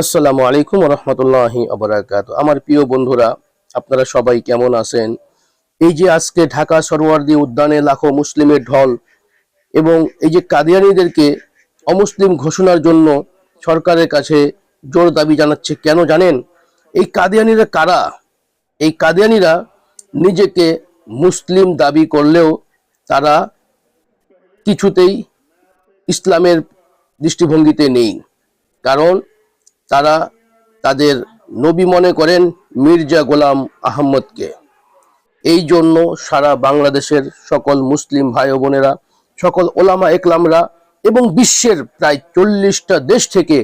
আসসালামু আলাইকুম রহমতুল্লাহি আবরাকাত আমার প্রিয় বন্ধুরা, আপনারা সবাই কেমন আছেন? এই যে আজকে ঢাকা সরোয়ার্দী উদ্যানে লাখো মুসলিমের ঢল এবং এই যে কাদিয়ানিদেরকে অমুসলিম ঘোষণার জন্য সরকারের কাছে জোর দাবি জানাচ্ছে, কেন জানেন? এই কাদিয়ানিরা কারা? এই কাদিয়ানিরা নিজেকে মুসলিম দাবি করলেও তারা কিছুতেই ইসলামের দৃষ্টিভঙ্গিতে নেই। কারণ তারা তাদের নবী মনে করেন মির্জা গোলাম আহম্মদকে এই জন্য সারা বাংলাদেশের সকল মুসলিম ভাই বোনেরা, সকল ওলামা একলামরা এবং বিশ্বের প্রায় চল্লিশটা দেশ থেকে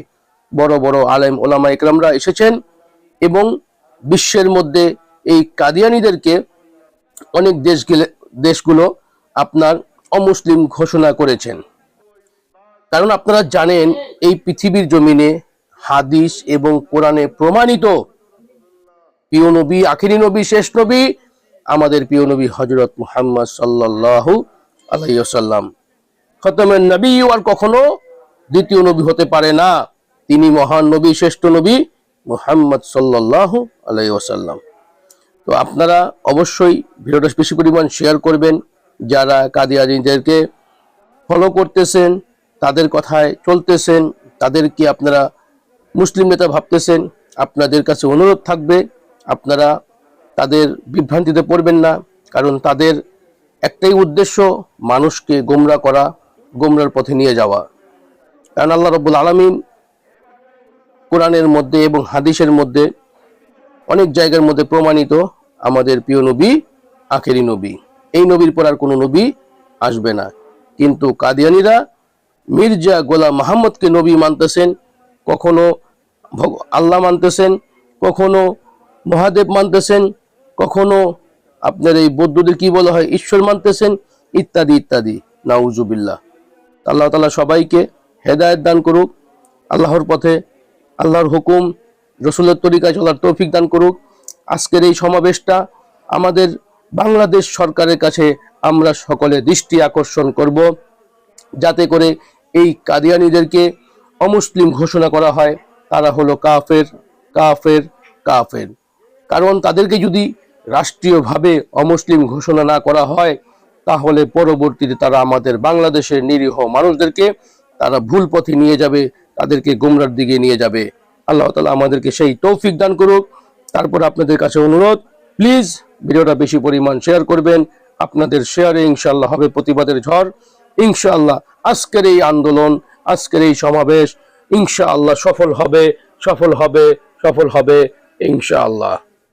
বড় বড় আলেম ওলামা একরামরা এসেছেন এবং বিশ্বের মধ্যে এই কাদিয়ানিদেরকে অনেক দেশ গেলে, দেশগুলো আপনার অমুসলিম ঘোষণা করেছেন। কারণ আপনারা জানেন, এই পৃথিবীর জমিনে হাদিস এবং কোরআনে প্রমাণিত। প্রিয় নবী, আখিরি নবী, শেষ নবী, আমাদের প্রিয় নবী হজরত মুহাম্মদ সাল্লাল্লাহু আলাইহি ওয়াসাল্লাম। খতমের নবী আর কখনো দ্বিতীয় নবী হতে পারে না। তিনি মহান নবী, শ্রেষ্ঠ নবী মুহাম্মদ সাল্লাল্লাহু আলাইহি ওয়াসাল্লাম। তো আপনারা অবশ্যই ভিডিওটা বেশি পরিমাণ শেয়ার করবেন। যারা কাদিয়ানিদেরকে ফলো করতেছেন, তাদের কথায় চলতেছেন, তাদেরকে আপনারা মুসলিম নেতা ভাবতেছেন, আপনাদের কাছে অনুরোধ থাকবে, আপনারা তাদের বিভ্রান্তিতে পড়বেন না, কারণ তাদের একটাই উদ্দেশ্য, মানুষকে গোমরা করা, গোমরার পথে নিয়ে যাওয়া। কারণ আল্লাহ রব্বুল আলমিন কোরআনের মধ্যে এবং হাদিসের মধ্যে অনেক জায়গার মধ্যে প্রমাণিত আমাদের প্রিয় নবী, আখেরি নবী। এই নবীর পর আর কোনো নবী আসবে না। কিন্তু কাদিয়ানিরা মির্জা গোলাম মাহমদকে নবী মানতেছেন, কখনো আল্লাহ মানতেছেন, কখনো মহাদেব মানতেছেন, কখনো আপনার এই বৌদ্ধদের কি বলা হয়, ঈশ্বর মানতেছেন, ইত্যাদি ইত্যাদি। নাউজুবিল্লাহ। আল্লাহ তালা সবাইকে হেদায়েত দান করুক, আল্লাহর পথে, আল্লাহর হুকুম, রসুলের তরিকায় চলার তৌফিক দান করুক। আজকের এই সমাবেশটা আমাদের বাংলাদেশ সরকারের কাছে আমরা সকলে দৃষ্টি আকর্ষণ করব, যাতে করে এই কাদিয়ানিদেরকে অমুসলিম ঘোষণা করা হয়। তারা হলো কাফের কাফের কাফের। কারণ তাদেরকে যদি রাষ্ট্রীয়ভাবে অমুসলিম ঘোষণা না করা হয়, তাহলে পরবর্তীতে তারা আমাদের বাংলাদেশের নিরীহ মানুষদেরকে তারা ভুল পথে নিয়ে যাবে, তাদেরকে গোমরার দিকে নিয়ে যাবে। আল্লাহ তালা আমাদেরকে সেই তৌফিক দান করুক। তারপর আপনাদের কাছে অনুরোধ প্লিজ ভিডিওটা বেশি পরিমাণ শেয়ার করবেন। আপনাদের শেয়ারে ইনশাল্লাহ হবে প্রতিবাদের ঝড়। ইনশাল্লাহ আজকের এই আন্দোলন, আজকের এই সমাবেশ ইনশাআল্লাহ সফল হবে সফল হবে সফল হবে ইনশাআল্লাহ।